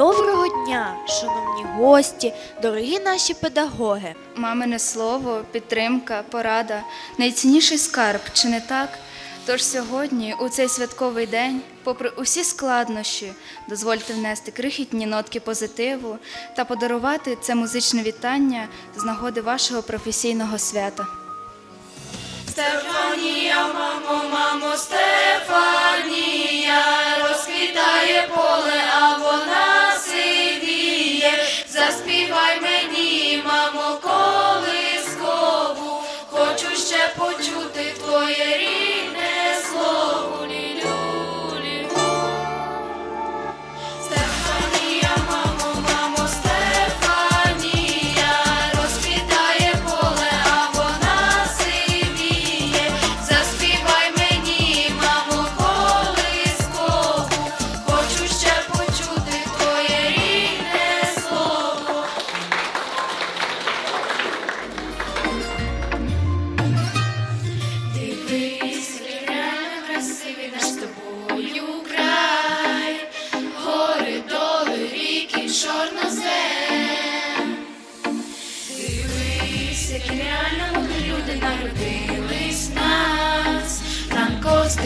Доброго дня, шановні гості, дорогі наші педагоги. Мамине слово, підтримка, порада найцінніший скарб, чи не так? Тож сьогодні, у цей святковий день, попри усі складнощі, дозвольте внести крихітні нотки позитиву та подарувати це музичне вітання з нагоди вашого професійного свята. Стефанія, мамо, мамо, Стефанія, розквітає поле,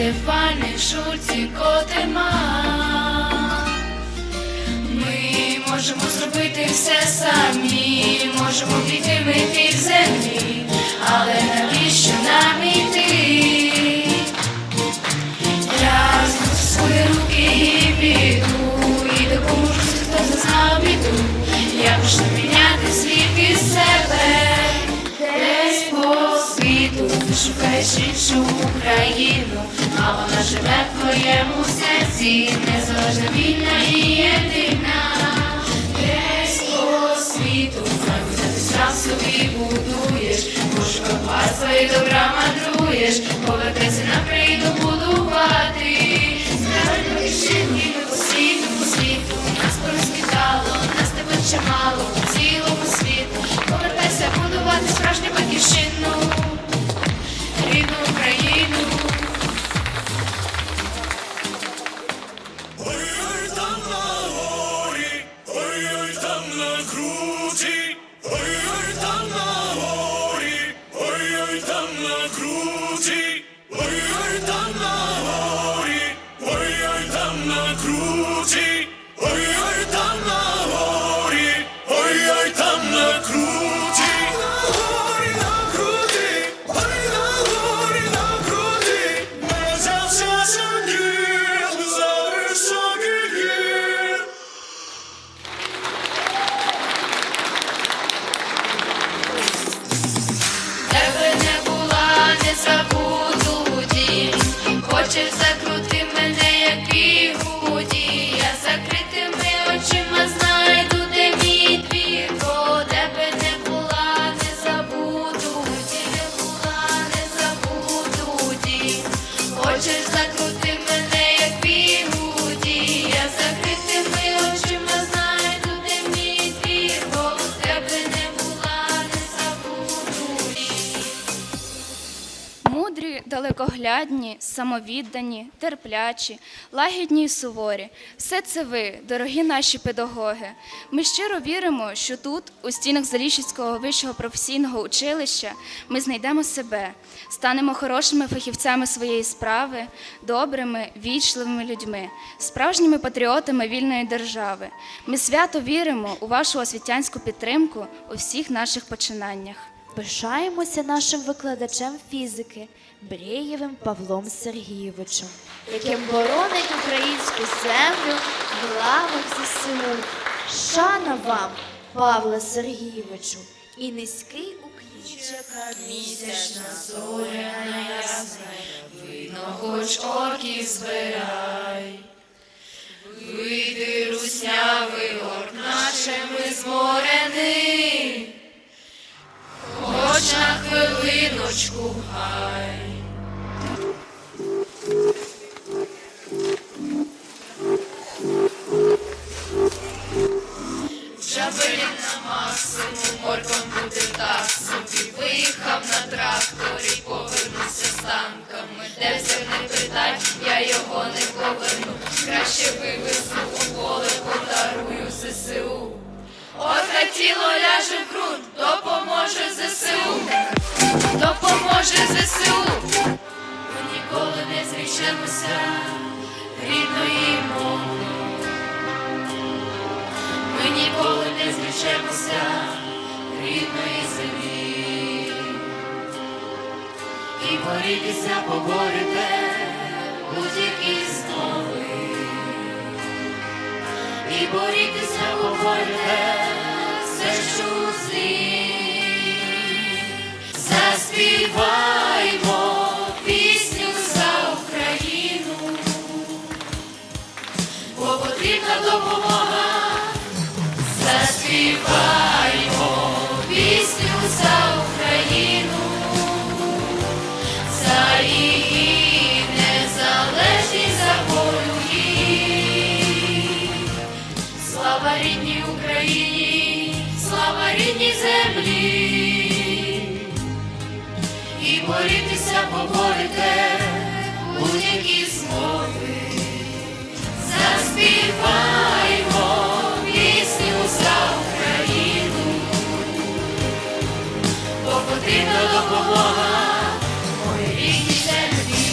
Стефани, Шульці, Котема. А вона живе в твоєму серці, незалежна вільна і єдина. Десь по світу, мабуть, ти сам собі будуєш, пошукав багатства і добра мандруєш, повертайся на прийду будувати. Скажи батьківщині по світу, по світу, нас порозкидало, нас тебе чимало, Gucci. Далекоглядні, самовіддані, терплячі, лагідні і суворі. Все це ви, дорогі наші педагоги. Ми щиро віримо, що тут, у стінах Заліщицького вищого професійного училища, ми знайдемо себе, станемо хорошими фахівцями своєї справи, добрими, вічливими людьми, справжніми патріотами вільної держави. Ми свято віримо у вашу освітянську підтримку у всіх наших починаннях. Пишаємося нашим викладачем фізики Брєєвим Павлом Сергійовичем, яким боронить українську землю в лавах ЗСУ. Шана вам, Павле Сергійовичу, і низький уклін. Місячна зоряна ясна, видно, хоч орків збирай. Вийди, руснявий орк, нашими зморений, хоч на хвилиночку гай. Жабелі на максимум, орком буде так собі. Виїхав на тракторі, повернувся з танками. Де все не питай, я його не поверну. Краще вивезу тіло ляже в ґрунт, допоможе ЗСУ, допоможе ЗСУ, ми ніколи не зрічемося рідної мови, ми ніколи не зрічемося рідної землі, і борітися поборете будь-які знову, і борітися поборете що у рідній землі. І борітися поборете будь-які змови. Заспіваймо пісню за Україну, бо допомога моїй рідній землі.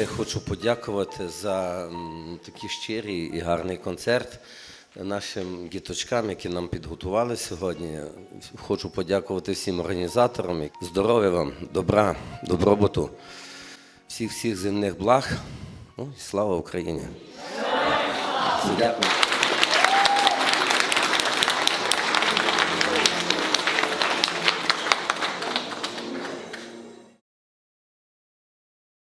Я хочу подякувати за м, такий щирий і гарний концерт нашим діточкам, які нам підготували сьогодні. Хочу подякувати всім організаторам. Здоров'я вам, добра, добробуту, всіх всіх земних благ. Ну і слава Україні. Дякую.